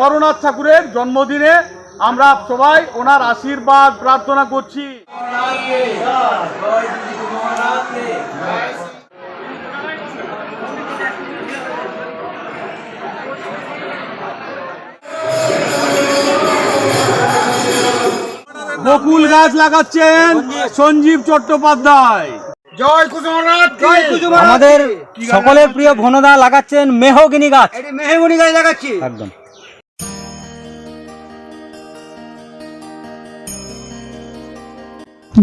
হরনাথ ঠাকুরের জন্মদিনে আমরা সবাই ওনার আশীর্বাদ প্রার্থনা করছি। বকুল গাছ লাগাচ্ছেন সঞ্জীব চট্টোপাধ্যায়। জয় কুসুমনাথ জয় আমাদের সকলের প্রিয় ভনদা লাগাচ্ছেন মেহগিনি গাছ। মেহগুনি গাছ লাগাচ্ছি। একদম।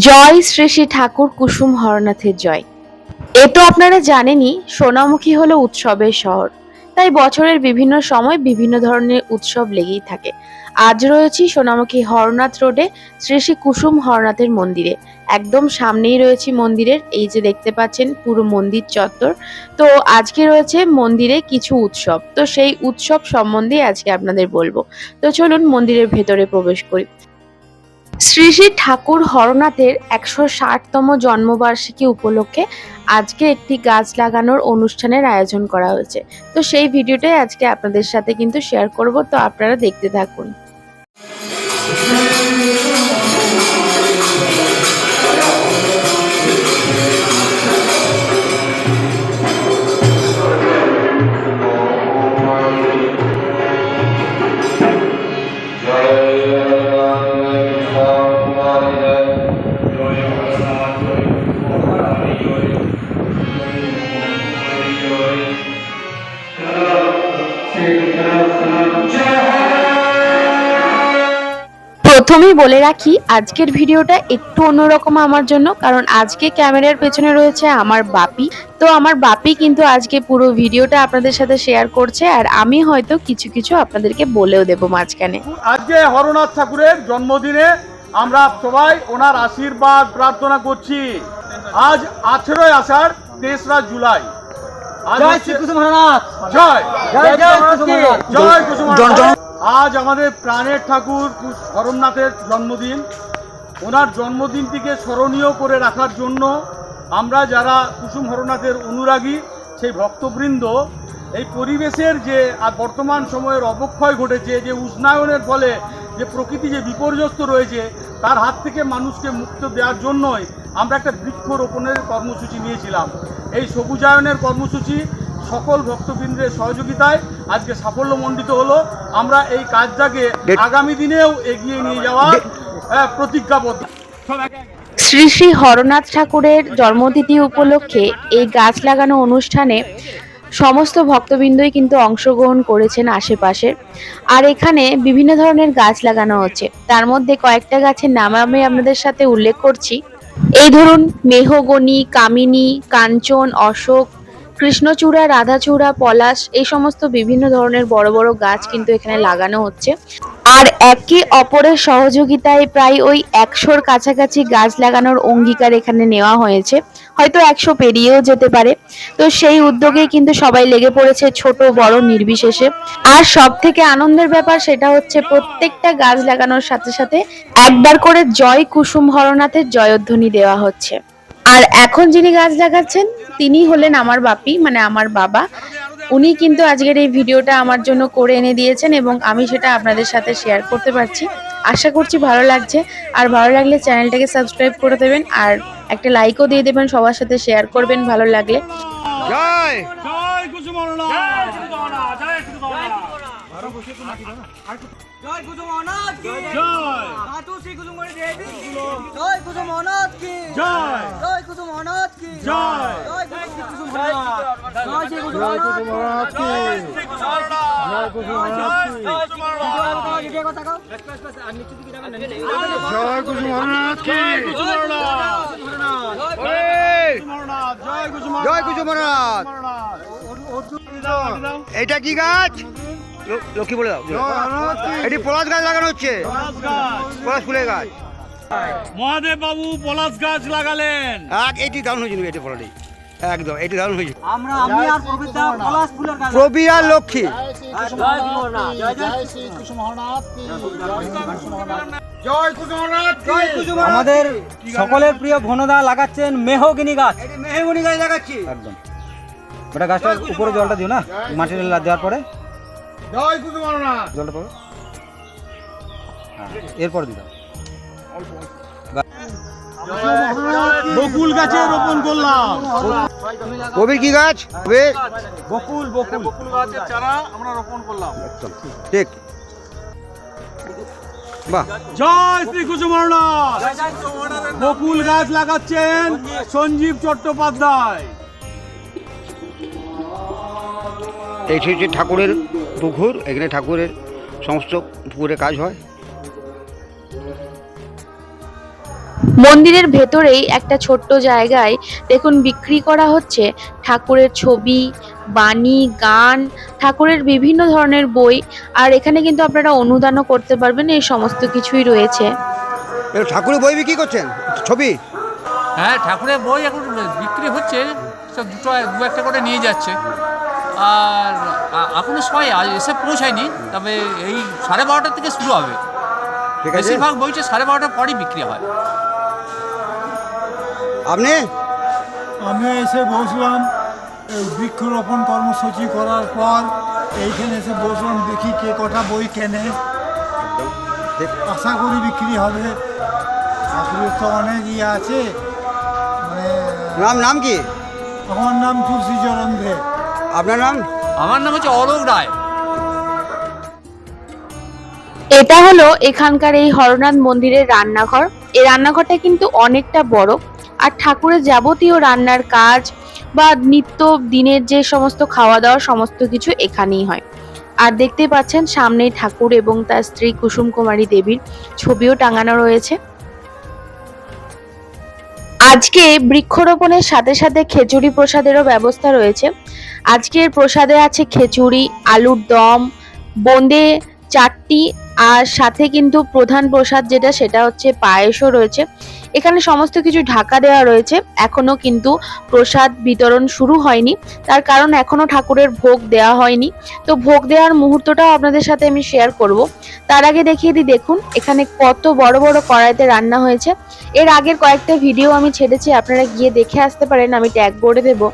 জয় শ্রী শ্রী ঠাকুর কুসুম হরনাথের জয়। এ তো আপনারা জানেনই, সোনামুখী হলো উৎসবের শহর। তাই বছরের বিভিন্ন সময় বিভিন্ন ধরনের উৎসব লেগেই থাকে। আজ রয়েছি সোনামুখী হরনাথ রোডে শ্রী শ্রী কুসুম হরনাথের মন্দিরে। একদম সামনেই রয়েছে মন্দিরের, এই যে দেখতে পাচ্ছেন পুরো মন্দির চত্বর। তো আজকে রয়েছে মন্দিরে কিছু উৎসব। তো সেই উৎসব সম্বন্ধে আজকে আপনাদের বলব। তো চলুন মন্দিরের ভেতরে প্রবেশ করি। শ্রী শ্রী ঠাকুর হরনাথের একশো ষাটতম জন্মবার্ষিকী উপলক্ষে আজকে একটি গাছ লাগানোর অনুষ্ঠানের আয়োজন করা হয়েছে। তো সেই ভিডিওটাই আজকে আপনাদের সাথে কিন্তু শেয়ার করব। তো আপনারা দেখতে থাকুন। প্রথমেই বলে রাখি, আজকের ভিডিওটা একটু অন্যরকম আমার জন্য, কারণ আজকে ক্যামেরার পেছনে রয়েছে আমার বাপি। তো আমার বাপি কিন্তু আজকে পুরো ভিডিওটা আপনাদের সাথে শেয়ার করছে, আর আমি হয়তো কিছু কিছু আপনাদেরকে বলেও দেবো মাঝখানে। আজকে হরনাথ ঠাকুরের জন্মদিনে আমরা সবাই ওনার আশীর্বাদ প্রার্থনা করছি। আজ আঠেরোই আষাঢ়, তেসরা জুলাই। জয় শ্রী কুসুম জয়। জয় জয় আজ আমাদের প্রাণের ঠাকুর হরনাথের জন্মদিন। ওনার জন্মদিনটিকে স্মরণীয় করে রাখার জন্য আমরা যারা কুসুম হরনাথের অনুরাগী সেই ভক্তবৃন্দ এই পরিবেশের যে আর বর্তমান সময়ের অবক্ষয় ঘটেছে যে উষ্ণায়নের ফলে যে প্রকৃতি যে বিপর্যস্ত রয়েছে তার হাত থেকে মানুষকে মুক্ত দেওয়ার জন্যই আমরা একটা বৃক্ষরোপণের কর্মসূচি নিয়েছিলাম। এই সবুজায়নের কর্মসূচি সকল ভক্তবৃন্দের সহযোগিতায় আজকে সাফল্যমণ্ডিত হলো। আমরা এই কাজটাকে আগামী দিনেও এগিয়ে নিয়ে যাওয়ার প্রতিজ্ঞাবদ্ধ। শ্রী শ্রী হরনাথ ঠাকুরের জন্মতিথি উপলক্ষে এই গাছ লাগানো অনুষ্ঠানে সমস্ত ভক্তবৃন্দই কিন্তু অংশগ্রহণ করেছেন আশেপাশে। আর এখানে বিভিন্ন ধরনের গাছ লাগানো হচ্ছে। তার মধ্যে কয়েকটা গাছের নাম আমি আপনাদের সাথে উল্লেখ করছি। এই ধরুন, মেহগনি, কামিনী, কাঞ্চন, অশোক, কৃষ্ণচূড়া, রাধাচূড়া, পলাশ, এই সমস্ত বিভিন্ন ধরনের বড় বড় গাছ কিন্তু এখানে লাগানো হচ্ছে। আর একে অপরের সহযোগিতায় প্রায় ওই একশোর কাছাকাছি গাছ লাগানোর অঙ্গীকার এখানে নেওয়া হয়েছে। হয়তো একশো পেরিয়েও যেতে পারে। তো সেই উদ্যোগে কিন্তু সবাই লেগে পড়েছে ছোট, বড়, নির্বিশেষে। আর সব থেকে আনন্দের ব্যাপার সেটা হচ্ছে প্রত্যেকটা গাছ লাগানোর সাথে সাথে একবার করে জয় কুসুম হরনাথের জয়ধ্বনি দেওয়া হচ্ছে। আর এখন যিনি গাছ লাগাচ্ছেন তিনি হলেন আমার বাপি মানে আমার বাবা। উনি কিন্তু আজকের এই ভিডিওটা আমার জন্য করে এনে দিয়েছেন এবং আমি সেটা আপনাদের সাথে শেয়ার করতে পারছি। আশা করছি ভালো লাগছে। আর ভালো লাগলে চ্যানেলটাকে সাবস্ক্রাইব করে দেবেন আর একটা লাইকও দিয়ে দেবেন সবার সাথে শেয়ার করবেন ভালো লাগলে। জয়! জয় কুসুম জয় কুসুম অনাথ কি জয় মাতু শ্রী কুসুম দেবী জয় কুসুম অনাথ কি জয় জয় কুসুম অনাথ কি জয় জয় কুসুম জয় শ্রী কুসুম অনাথ কি জয় কুসুম অনাথ কি জয় কথা কও জয় কুসুম হরনাথ কি জয় কুসুম অনাথ এটা কি গাছ লক্ষ্মী বলে দাও। এটি পলাশ গাছ লাগানো হচ্ছে। পলাশ ফুলের গাছ। মহাদেব বাবু পলাশ গাছ লাগালেন। এক এটি দারুণ হয়েছিল এটি ফলটি। একদম এটি দারুণ হয়েছিল আমরা আমি আর প্রবৃদ্ধা পলাশ ফুলের গাছ প্রবি আর লক্ষ্মী। আমাদের সকলের প্রিয় ভনদা লাগাচ্ছেন মেহগিনি গাছ। মেহগুনি গাছ লাগাচ্ছি। একদম। ওটা গাছটার উপরে জলটা দিও না মাটির দেওয়ার পরে। জয় কুসুম হরনাথ জলটা পাবে? হ্যাঁ। এরপর দিলাম। বকুল গাছে রোপণ করলাম। কবির কি গাছ? কবির? বকুল বকুল। বকুল গাছের চারা আমরা রোপণ করলাম। ঠিক। বাহ। জয় শ্রী কুসুমরনাথ বকুল গাছ লাগাচ্ছেন সঞ্জীব চট্টোপাধ্যায়। এই হচ্ছে ঠাকুরের পুকুর এখানে ঠাকুরের সমস্ত পুকুরে কাজ হয়। মন্দিরের ভেতরেই একটা ছোট্ট জায়গায় দেখুন বিক্রি করা হচ্ছে ঠাকুরের ছবি বাণী গান ঠাকুরের বিভিন্ন ধরনের বই আর এখানে কিন্তু আপনারা অনুদানও করতে পারবেন এই সমস্ত কিছুই রয়েছে। ঠাকুরের বই বিক্রি করছেন? ছবি? হ্যাঁ ঠাকুরের বই এখন বিক্রি হচ্ছে সব দুটো দু একটা করে নিয়ে যাচ্ছে। আর এখনও সবাই এসে পৌঁছায়নি তবে এই সাড়ে বারোটার থেকে শুরু হবে। ঠিক আছে। বেশিরভাগ বইটা সাড়ে বারোটার পরই বিক্রি হয়। আপনি? আমি এসে বসলাম এই বৃক্ষরোপণ কর্মসূচি করার পর এইখানে এসে বসলাম দেখি কে কটা বই কেনে। আশা করি বিক্রি হবে। ঠাকুরের তো অনেক ইয়ে আছে। মানে নাম নাম কি? আমার নাম তুলসীচরণ দে। আপনার নাম? আমার নাম হচ্ছে অলোক রায়। এটা হলো এখানকার এই হরনাথ মন্দিরের রান্নাঘর। এই রান্নাঘরটা কিন্তু অনেকটা বড়। আর ঠাকুরের যাবতীয় রান্নার কাজ বা নিত্য দিনের যে সমস্ত খাওয়া দাওয়া সমস্ত কিছু এখানেই হয়। আর দেখতে পাচ্ছেন সামনেই ঠাকুর এবং তার স্ত্রী কুসুম কুমারী দেবীর ছবিও টাঙানো রয়েছে। আজকে বৃক্ষরোপণের সাথে সাথে খেচুড়ি প্রসাদেরও ব্যবস্থা রয়েছে। আজকের প্রসাদে আছে খেচুড়ি আলুর দম, বোঁদে চারটি আর সাথে কিন্তু প্রধান প্রসাদ যেটা, সেটা হচ্ছে পায়েসও রয়েছে। এখানে সমস্ত কিছু ঢাকা দেওয়া রয়েছে। এখনও কিন্তু প্রসাদ বিতরণ শুরু হয়নি। তার কারণ এখনও ঠাকুরের ভোগ দেওয়া হয়নি। তো ভোগ দেওয়ার মুহূর্তটাও আপনাদের সাথে আমি শেয়ার করব। তার আগে দেখিয়ে দিই, দেখুন, এখানে কত বড় বড় কড়াইতে রান্না হয়েছে। এর আগের কয়েকটা ভিডিও আমি ছেড়েছি, আপনারা গিয়ে দেখে আসতে পারেন, আমি ট্যাগ বোর্ডে দেবো।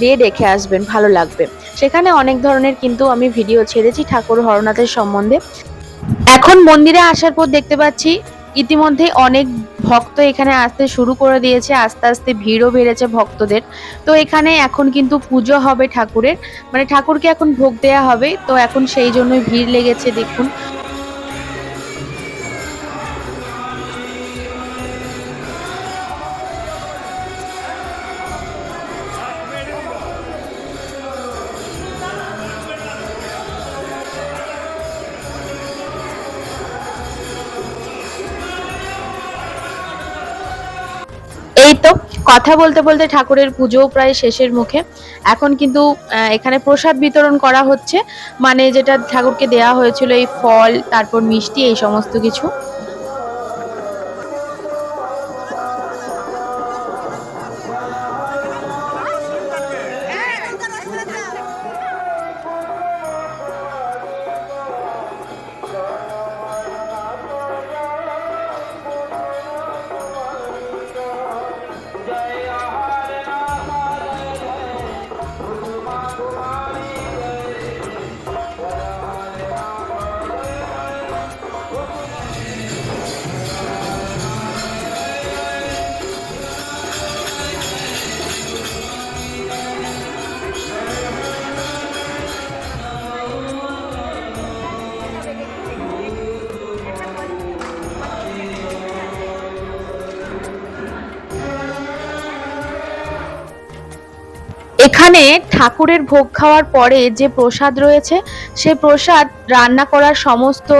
দিয়ে দেখে আসবেন, ভালো লাগবে। সেখানে অনেক ধরনের কিন্তু আমি ভিডিও ছেড়েছি ঠাকুর হরনাথের সম্বন্ধে। এখন মন্দিরে আসার পর দেখতে পাচ্ছি ইতিমধ্যে অনেক ভক্ত এখানে আসতে শুরু করে দিয়েছে, আস্তে আস্তে ভিড়ও বেড়েছে ভক্তদের। তো এখানে এখন কিন্তু পুজো হবে ঠাকুরের। মানে ঠাকুরকে এখন ভোগ দেওয়া হবে, তো এখন সেই জন্যই ভিড় লেগেছে দেখুন। এই তো কথা বলতে বলতে ঠাকুরের পুজো প্রায় শেষের মুখে। এখন কিন্তু এখানে প্রসাদ বিতরণ করা হচ্ছে। মানে যেটা ঠাকুরকে দেয়া হয়েছিল এই ফল, তারপর মিষ্টি, এই সমস্ত কিছু। এখানে ঠাকুরের ভোগ খাওয়ার পরে যে প্রসাদ রয়েছে, সে প্রসাদ রান্না করার সমস্ত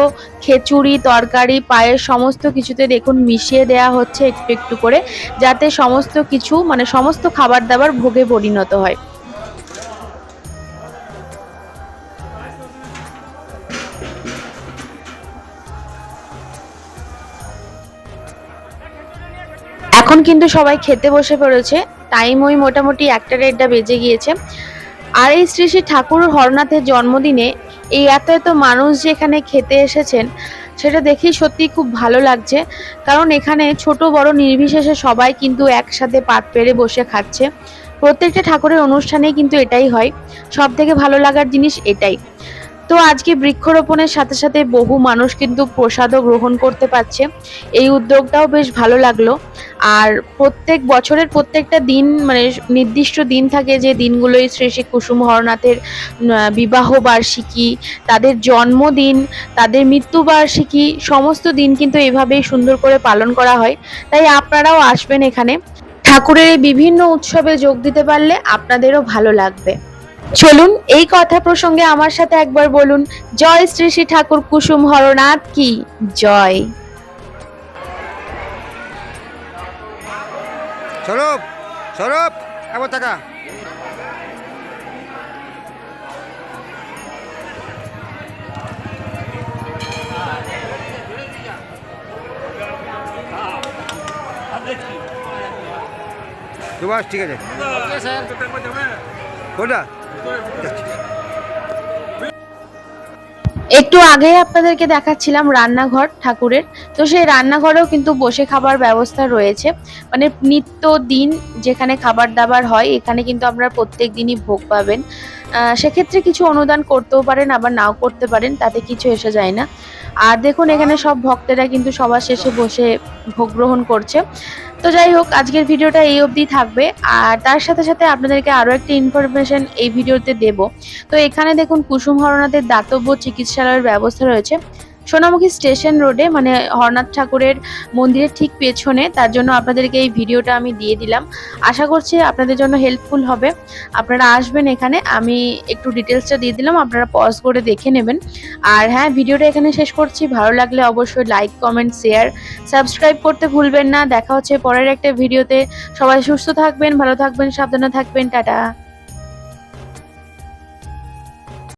খিচুড়ি, তরকারি, পায়ের সমস্ত কিছুতে দেখুন মিশিয়ে দেয়া হচ্ছে একটু একটু করে, যাতে সমস্ত কিছু মানে সমস্ত খাবার দাবার ভোগে পরিণত হয়। এখন কিন্তু সবাই খেতে বসে পড়েছে। টাইম ওই মোটামুটি একটা দেড়টা বেজে গিয়েছে। আর এই শ্রী শ্রী ঠাকুর হরনাথের জন্মদিনে এই এত এত মানুষ যে এখানে খেতে এসেছেন, সেটা দেখেই সত্যি খুব ভালো লাগছে। কারণ এখানে ছোট, বড়, নির্বিশেষে সবাই কিন্তু একসাথে পাত পেরে বসে খাচ্ছে। প্রত্যেকটা ঠাকুরের অনুষ্ঠানেই কিন্তু এটাই হয়। সব থেকে ভালো লাগার জিনিস এটাই। তো আজকে বৃক্ষরোপণের সাথে সাথে বহু মানুষ কিন্তু প্রসাদও গ্রহণ করতে পারছে। এই উদ্যোগটাও বেশ ভালো লাগল। আর প্রত্যেক বছরের প্রত্যেকটা দিন মানে নির্দিষ্ট দিন থাকে যে দিনগুলোই শ্রী শ্রী কুসুম হরনাথের বিবাহ বার্ষিকী, তাদের জন্মদিন, তাদের মৃত্যুবার্ষিকী সমস্ত দিন কিন্তু এভাবেই সুন্দর করে পালন করা হয়। তাই আপনারাও আসবেন এখানে। ঠাকুরের এই বিভিন্ন উৎসবে যোগ দিতে পারলে আপনাদেরও ভালো লাগবে। চলুন এই কথা প্রসঙ্গে আমার সাথে একবার বলুন, জয় শ্রী শ্রী ঠাকুর কুসুম হরনাথ কি? জয়। স্বরূপ স্বরূপ একবার টাকা সুভাষ ঠিক আছে। কোনটা? একটু আগে আপনাদেরকে দেখাচ্ছিলাম রান্নাঘর ঠাকুরের। তো সেই রান্নাঘরেও কিন্তু বসে খাবার ব্যবস্থা রয়েছে। মানে নিত্য দিন যেখানে খাবার দাবার হয়, এখানে কিন্তু আপনারা প্রত্যেক দিনই ভোগ পাবেন। সেক্ষেত্রে কিছু অনুদান করতেও পারেন, আবার নাও করতে পারেন, তাতে কিছু এসে যায় না। আর দেখুন, এখানে সব ভক্তেরা কিন্তু সবার শেষে বসে ভোগ গ্রহণ করছে। তো যাই হোক, আজকের ভিডিওটা এই অবধি থাকবে। আর তার সাথে সাথে আপনাদেরকে আরও একটা ইনফরমেশন এই ভিডিওতে দেব। তো এখানে দেখুন, কুসুম হরনাথের দাতব্য চিকিৎসালয়ের ব্যবস্থা রয়েছে। সোনামুখী স্টেশন রোডে মানে হরনাথ ঠাকুরের মন্দিরের ঠিক পেছনে, তার জন্য আপনাদেরকে এই ভিডিওটা আমি দিয়ে দিলাম। আশা করছি আপনাদের জন্য হেল্পফুল হবে। আপনারা আসবেন এখানে, আমি একটু ডিটেলসটা দিয়ে দিলাম, আপনারা পজ করে দেখে নেবেন। আর হ্যাঁ ভিডিওটা এখানে শেষ করছি। ভালো লাগলে অবশ্যই লাইক কমেন্ট শেয়ার সাবস্ক্রাইব করতে ভুলবেন না। দেখা হচ্ছে পরের একটা ভিডিওতে। সবাই সুস্থ থাকবেন, ভালো থাকবেন, সাবধানে থাকবেন। টাটা।